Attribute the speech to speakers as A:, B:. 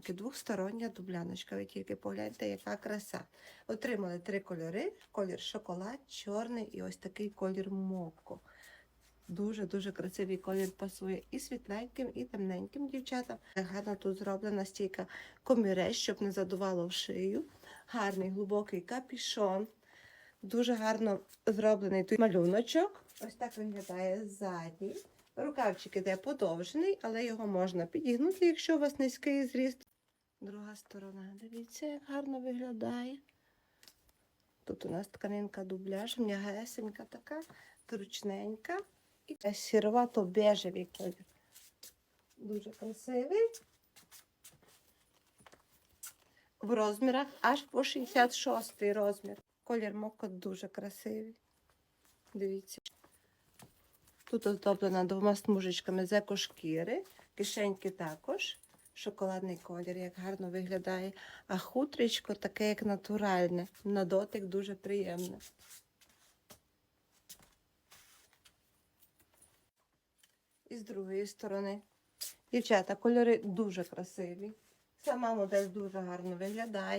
A: дублянки, двохстороння дубляночка. Ви тільки погляньте, яка краса. Отримали три кольори: колір шоколад, чорний і ось такий колір моко. Дуже-дуже красивий колір пасує і світленьким, і темненьким дівчатам. Гарно тут зроблена стійка комірець, щоб не задувало в шию. Гарний глибокий капішон. Дуже гарно зроблений тут малюночок. Ось так виглядає ззаді. Рукавчик іде подовжений, але його можна підігнути, якщо у вас низький зріст. Друга сторона. Дивіться, як гарно виглядає. Тут у нас тканинка дубляж, м'ягесенька така, зручненька. І сіровато бежевий колір. Дуже красивий. В розмірах аж по 66 розмір. Колір моко дуже красивий. Дивіться. Тут оздоблена двома смужечками з екошкіри, кишеньки також. Шоколадний колір, як гарно виглядає. А хутричко таке, як натуральне. На дотик дуже приємне. І з другої сторони. Дівчата, кольори дуже красиві. Сама модель дуже гарно виглядає.